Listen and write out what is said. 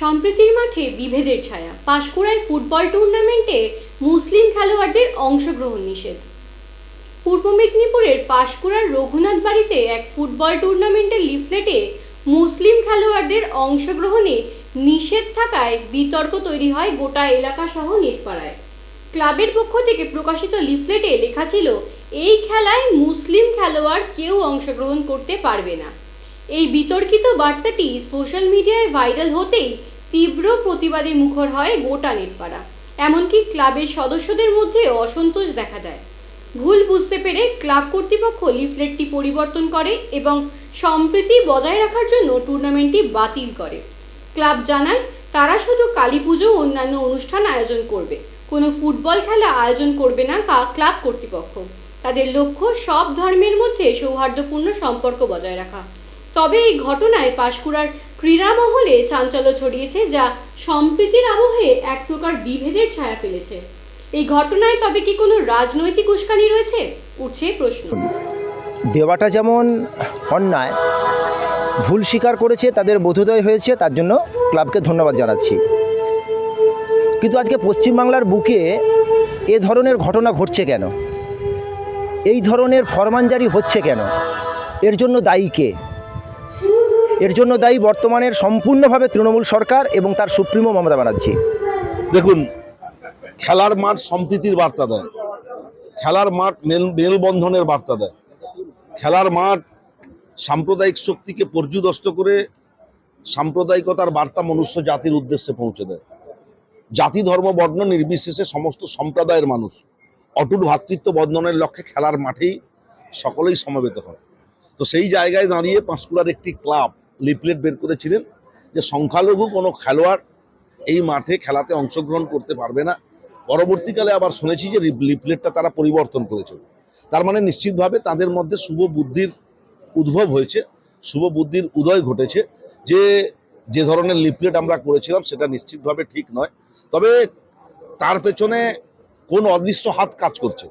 সম্প্রীতির মাঠে বিভেদের ছায়া। পাঁশকুড়ায় ফুটবল টুর্নামেন্টে মুসলিম খেলোয়াড়দের অংশগ্রহণ নিষেধ। পূর্ব মেদিনীপুরের পাঁশকুড়ার রঘুনাথ বাড়িতে এক ফুটবল টুর্নামেন্টের লিফলেটে মুসলিম খেলোয়াড়দের অংশগ্রহণে নিষেধ থাকায় বিতর্ক তৈরি হয় গোটা এলাকা সহ নেটপাড়ায়। ক্লাবের পক্ষ থেকে প্রকাশিত লিফলেটে লেখা ছিল, এই খেলায় মুসলিম খেলোয়াড় কেউ অংশগ্রহণ করতে পারবে না। এই বিতর্কিত বার্তাটি সোশ্যাল মিডিয়ায় ভাইরাল হতেই তীব্র প্রতিবাদে মুখর হয় গোটা নেটপাড়া এমনকি ক্লাবের সদস্যদের মধ্যে অসন্তোষ দেখা দেয়। ভুল বুঝতে পেরে ক্লাব কর্তৃপক্ষ লিফলেটটি পরিবর্তন করে এবং সম্প্রীতি বজায় রাখার জন্য টুর্নামেন্টটি বাতিল করে। ক্লাব জানায়, তারা শুধু কালী পুজো অন্যান্য অনুষ্ঠান আয়োজন করবে। কোনো ফুটবল খেলা আয়োজন করবে না ক্লাব কর্তৃপক্ষ। তাদের লক্ষ্য সব ধর্মের মধ্যে সৌহার্দ্যপূর্ণ সম্পর্ক বজায় রাখা। তবে এই ঘটনায় পাশকুড়ার ক্রীড়া মহলে চাঞ্চল্য ছড়িয়েছে যা সম্প্রীতির আবহে এক প্রকার বিভেদের ছায়া ফেলেছে। এই ঘটনায় তবে কি কোনো রাজনৈতিক উস্কানি রয়েছে? উঠছে প্রশ্ন। দেওয়াটা যেমন অন্যায়, ভুল স্বীকার করেছে, তাদের বোধোদয় হয়েছে, তার জন্য ক্লাবকে ধন্যবাদ জানাচ্ছি। কিন্তু আজকে পশ্চিমবাংলার বুকে এ ধরনের ঘটনা ঘটছে কেন? এই ধরনের ফরমানজারি হচ্ছে কেন? এর জন্য দায়ী কে? এর জন্য দায়ী বর্তমানের সম্পূর্ণভাবে তৃণমূল সরকার এবং তার সুপ্রিমো মমতা ব্যানার্জি। দেখুন, খেলার মাঠ সম্প্রীতির বার্তা দেয়। খেলার মাঠ মেল, মেলবন্ধনের বার্তা দেয়। খেলার মাঠ সাম্প্রদায়িক শক্তিকে পর্যুদস্ত করে সাম্প্রদায়িকতার বার্তা মনুষ্য জাতির উদ্দেশ্যে পৌঁছে দেয়। জাতি, ধর্ম, বর্ণ নির্বিশেষে সমস্ত সম্প্রদায়ের মানুষ অটুট ভ্রাতৃত্ব বন্ধনের লক্ষ্যে খেলার মাঠেই সকলেই সমবেত হয়। তো সেই জায়গায় দাঁড়িয়ে পাঁশকুড়ার একটি ক্লাব লিফলেট বের করেছিলেন যে সংখ্যালঘু কোনো খেলোয়াড় এই মাঠে খেলাতে অংশগ্রহণ করতে পারবে না। পরবর্তীকালে আবার শুনেছি যে লিফলেটটা তারা পরিবর্তন করেছে। তার মানে নিশ্চিতভাবে তাদের মধ্যে শুভ বুদ্ধির উদ্ভব হয়েছে, শুভ বুদ্ধির উদয় ঘটেছে। যে যে ধরনের লিফলেট আমরা করেছিলাম সেটা নিশ্চিতভাবে ঠিক নয়। তবে তার পেছনে কোন অদৃশ্য হাত কাজ করছে?